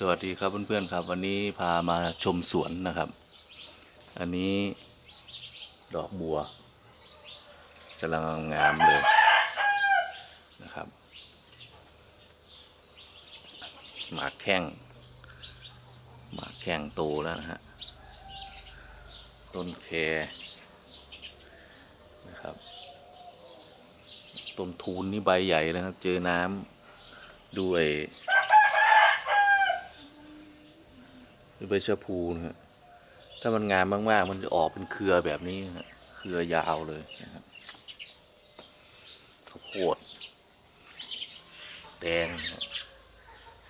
สวัสดีครับเพื่อนๆครับ วันนี้พามาชมสวนนะครับ อันนี้ดอกบัวกำลังงามเลยนะครับ หมากแข้งหมากแข้งโตแล้วนะฮะต้นแคนะครับต้นทูนนี่ใบใหญ่นะครับ เจอน้ำด้วย ใบชะพูนะฮะถ้ามันงามมากๆ มันจะออกเป็นเครือแบบนี้นะฮะเครือยาวเลยนะครับข้าวโพดแดงนะฮะ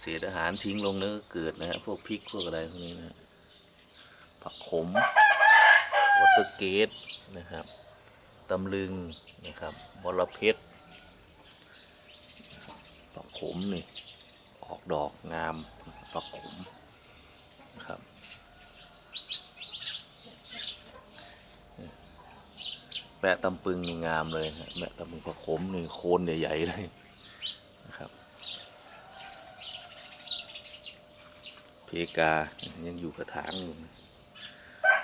เศษอาหารทิ้งลงแล้วก็เกิดนะฮะพวกพริกพวกอะไรพวกนี้นะฮะผักขมวอเตอร์เกตนะครับตำลึงนะครับบอระเพ็ดผักขมนี่ออกดอกงามผักขม ครับแปะตำปึงนี่งามเลยนะแปะตำปึงพระขมนี่โคนใหญ่ๆเลยนะครับ เพกายังอยู่กระถางอยู่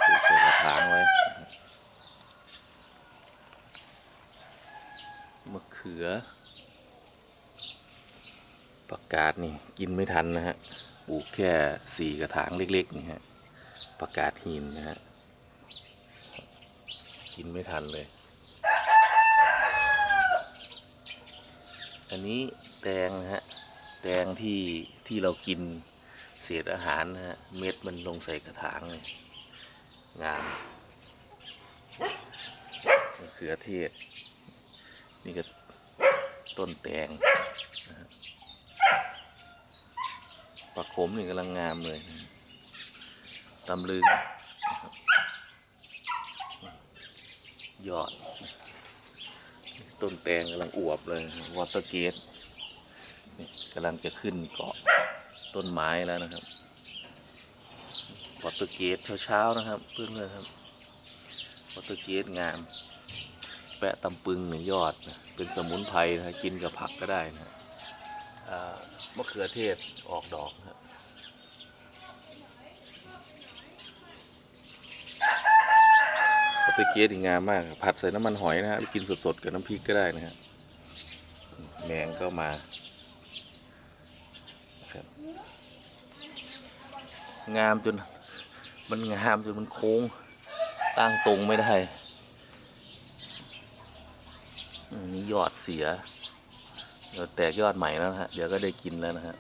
ถูกใส่กระถางไว้มะเขือประกาศนี่ กินไม่ทันนะฮะ ลูกแค่สี่กระถางเล็ก ๆ นี่ฮะประกาศหินนะฮะกินไม่ทันเลย อันนี้แตงนะฮะแตงที่ที่เรากินเศษอาหารนะฮะเม็ดมันลงใส่กระถางเลยงามมะเขือเทศ นี่ก็ต้นแตง ปักขมนี่กำลังงามเลยตำลึงยอด ต้นแตงกำลังอวบเลยวอเตอร์เกตนี่กำลังจะขึ้นเกาะต้นไม้แล้วนะครับวอเตอร์เกตเช้าๆนะครับ เพื่อนๆครับวอเตอร์เกตงาม แปะตำปึงเนี่ยยอดนะเป็นสมุนไพรนะกินกับผักก็ได้นะอ่า มะเขือเทศออกดอกครับสเปเกตที่งามมากผัดใส่น้ำมันหอยนะฮะไปกินสดๆกับน้ำพริกก็ได้นะฮะแมงก็มาครับงามจน มันงามจนมันโค้ง ตั้งตรงไม่ได้อืมนี่ยอดเสีย เดี๋ยวแตกยอดใหม่แล้วนะฮะ เดี๋ยวก็ได้กินแล้วนะฮะ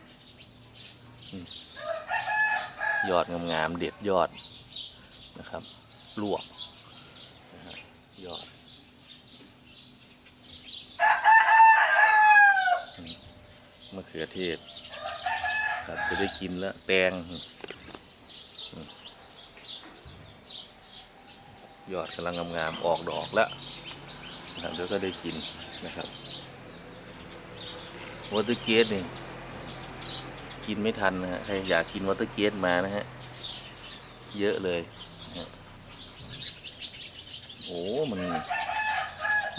ยอดงามๆเด็ดยอดนะครับลวกนะฮะยอดมะเขือเทศครับจะได้กินแล้ว แตง ยอดกำลังงามๆออกดอกแล้วนะครับเดี๋ยวก็ได้กินนะครับ วอเตอร์เกตนี่กินไม่ทันนะฮะใครอยากกินวอเตอร์เกตมานะฮะ เยอะเลยโอ้มัน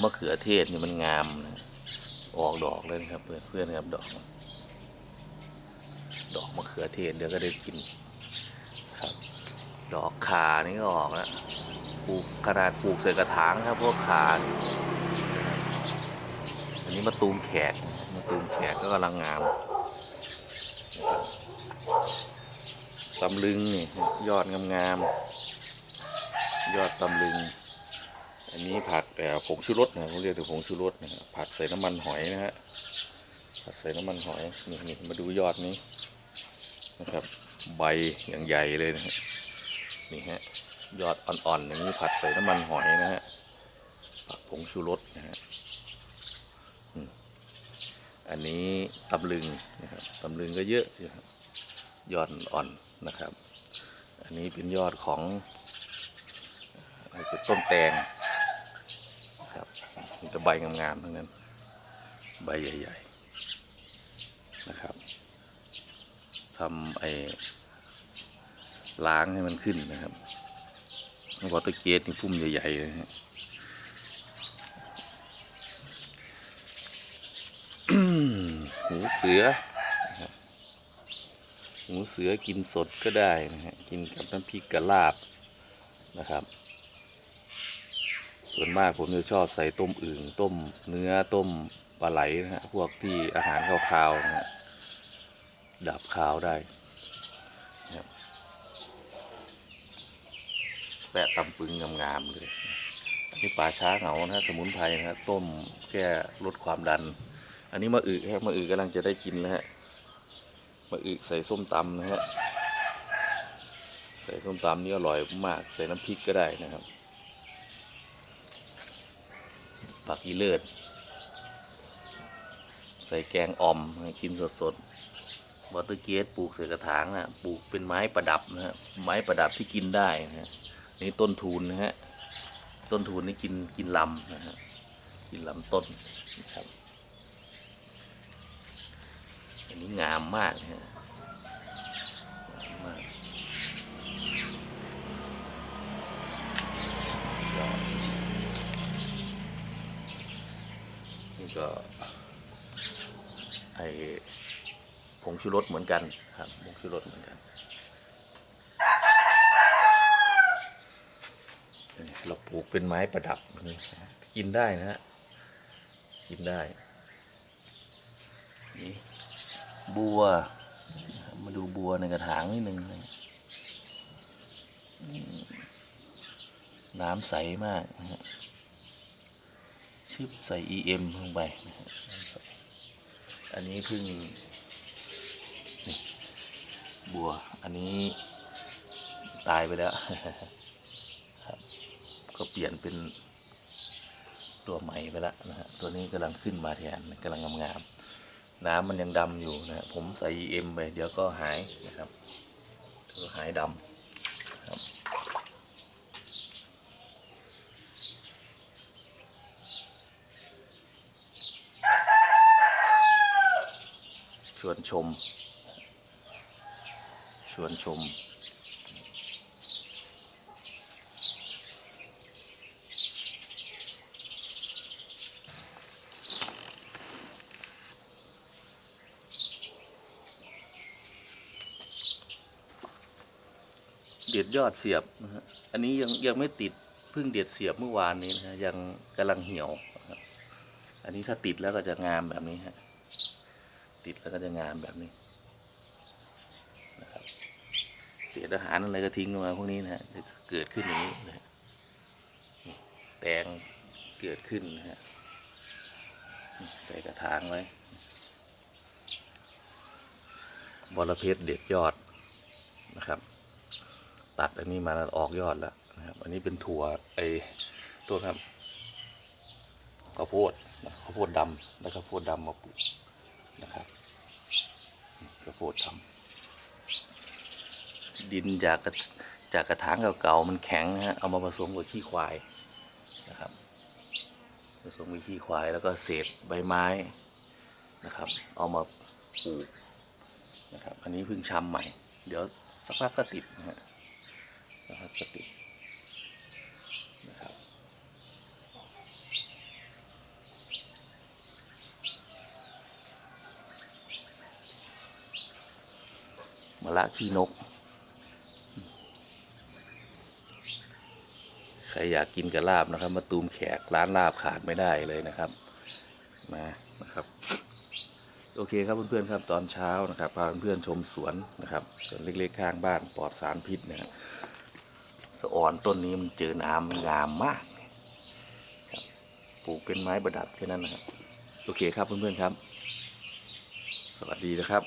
มะเขือเทศนี่มันงามนะออกดอกเลยนะครับเพื่อนเพื่อนครับดอก ดอกมะเขือเทศเดี๋ยวก็ได้กินครับดอกขานี่ก็ออกแล้วปลูกขนาดปลูกใส่กระถางครับพวกขาอันนี้มะตูมแขก ตูมแขกก็กำลังงามตำลึงนี่ยอดงามๆยอดตำลึง อันนี้ผักเอ่อผงชูรสนะเขาเรียกถึงผงชูรสนะผัดใส่น้ำมันหอยนะฮะผัดใส่น้ำมันหอยนี่นี่มาดูยอดนี้นะครับ ใบอย่างใหญ่เลยนะฮะนี่ฮะยอดอ่อนๆอย่างนี้ผัดใส่น้ำมันหอยนะฮะผักผงชูรสนะฮะ อันนี้ตำลึงนะครับตำลึงก็เยอะอยู่ครับยอดอ่อนนะครับ อันนี้เป็นยอดของอะไรคือต้นแตงนะครับมีแต่ใบงามๆทั้งนั้น ใบใหญ่ๆนะครับทำไอ้ล้างให้มันขึ้นนะครับวอเตอร์เกตนี่พุ่มใหญ่ๆเลยฮะ หูเสือนะครับหมูเสือกินสดก็ได้นะฮะกินกับน้ำพริกกะลาบนะครับ ส่วนมากผมจะชอบใส่ต้มอึ่งต้มเนื้อต้มปลาไหลนะฮะพวกที่อาหารคาวๆนะฮะดับคาวได้นะครับแปะตำปึงงามๆเลยนี่ปลาช้าเหงานะฮะสมุนไพรนะฮะต้มแก้ลดความดัน อันนี้มะอึครับมะอึกำลังจะได้กินแล้วฮะมะอึใส่ส้มตำนะฮะใส่ส้มตำนี่อร่อยมาก ใส่น้ำพริกก็ได้นะครับผักอีเลิศใส่แกงอ่อมกินสดๆวอเตอร์เกสปลูกใส่กระถางนะปลูกเป็นไม้ประดับนะฮะไม้ประดับที่กินได้นะฮะนี่ต้นทุนนะฮะต้นทุนนี่กินกินลำนะฮะกินลำต้นนะครับ อันนี้งามมากฮะงามมากนี่ก็ไอผงชูรสเหมือนกันครับผงชูรสเหมือนกันเราปลูกเป็นไม้ประดับนี่กินได้นะฮะกินได้นี่ บัว มาดูบัวในกระถางนิดนึงน้ำใสมากนะฮะชิบใส่ EM ลงไปนะฮะอันนี้เพิ่งบัว อันนี้ตายไปแล้วครับ ก็เปลี่ยนเป็นตัวใหม่ไปแล้วนะฮะ ตัวนี้กำลังขึ้นมาแทนกำลังงามๆ น้ำมันยังดำอยู่นะผมใส่ EM ไปเดี๋ยวก็หายนะครับก็หายดำครับชวนชม ชวนชม เด็ดยอดเสียบนะฮะอันนี้ยังยังไม่ติดเพิ่งเด็ดเสียบเมื่อวานนี้นะฮะยังกำลังเหี่ยวอันนี้ถ้าติดแล้วก็จะงามแบบนี้ฮะติดแล้วก็จะงามแบบนี้นะครับเศษอาหารอะไรก็ทิ้งมาพวกนี้นะฮะจะเกิดขึ้นอย่างนี้นะแตงเกิดขึ้นนะฮะใส่กระถางไว้บอระเพ็ดเด็ดยอดนะครับ ตัดอันนี้มาแล้วออกยอดแล้วนะครับ อันนี้เป็นถั่วไอ้ตัวครับข้าวโพดนะข้าวโพดดำแล้วข้าวโพดดำมาปลูกนะครับกระโพดทำดินจากจากกระถางเก่าๆมันแข็งนะฮะเอามาผสมกับขี้ควายนะครับผสมกับขี้ควายแล้วก็เศษใบไม้นะครับ เอามาปลูกนะครับ อันนี้เพิ่งชำใหม่ เดี๋ยวสักพักก็ติดนะฮะ สักพักก็ตินะครับมะละขี้นก ใครอยากกินกับลาบนะครับ มาตูมแขกร้านลาบขาดไม่ได้เลยนะครับมานะครับ โอเคครับเพื่อนๆครับตอนเช้านะครับพาเพื่อนๆชมสวนนะครับสวนเล็กๆข้างบ้านปลอดสารพิษนะครับ สะอ่อนต้นนี้มันเจอน้ำงามมากครับปลูกเป็นไม้ประดับแค่นั้นนะครับ โอเคครับเพื่อนๆครับ สวัสดีนะครับ